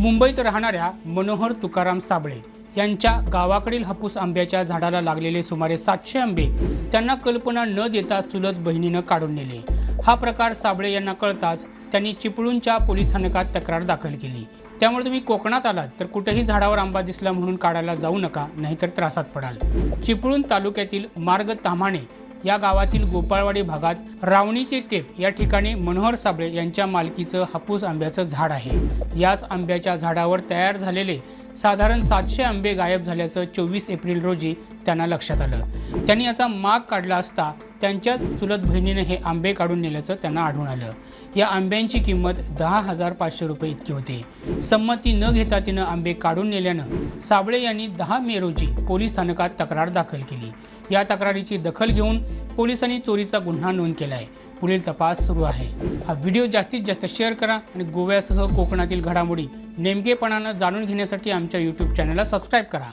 मुंबईत राहणाऱ्या मनोहर तुकाराम साबळे यांच्या गावाकडील हापूस आंब्याच्या झाडाला लागलेले सुमारे सातशे आंबे त्यांना कल्पना न देता चुलत बहिणीनं काढून नेले. हा प्रकार साबळे यांना कळताच त्यांनी चिपळूणच्या पोलीस स्थानकात तक्रार दाखल केली. त्यामुळे तुम्ही कोकणात आलात तर कुठेही झाडावर आंबा दिसला म्हणून काढायला जाऊ नका नाहीतर त्रासात पडाल. चिपळूण तालुक्यातील मार्ग ताम्हाणे या गावातील गोपाळवाडी भागात रावणीचे टेप या ठिकाणी मनोहर साबळे यांच्या मालकीचं हापूस आंब्याचं झाड आहे. याच आंब्याच्या झाडावर तयार झालेले साधारण सातशे आंबे गायब झाल्याचं चोवीस एप्रिल रोजी त्यांना लक्षात आलं. त्यांनी याचा माग काढला असता त्यांच्याच चुलत बहिणीने हे आंबे काढून नेल्याचं त्यांना आढळून आलं. या आंब्यांची किंमत दहा हजार पाचशे रुपये इतकी होती. संमती न घेता तिनं आंबे काढून नेल्यानं साबळे यांनी दहा मे रोजी पोलीस स्थानकात तक्रार दाखल केली. या तक्रारीची दखल घेऊन पोलिसांनी चोरीचा गुन्हा नोंद केला आहे पुढील तपास सुरू आहे. हा व्हिडिओ जास्तीत जास्त शेअर करा आणि गोव्यासह कोकणातील घडामोडी नेमकेपणानं जाणून घेण्यासाठी आमच्या यूट्यूब चॅनलला सबस्क्राईब करा.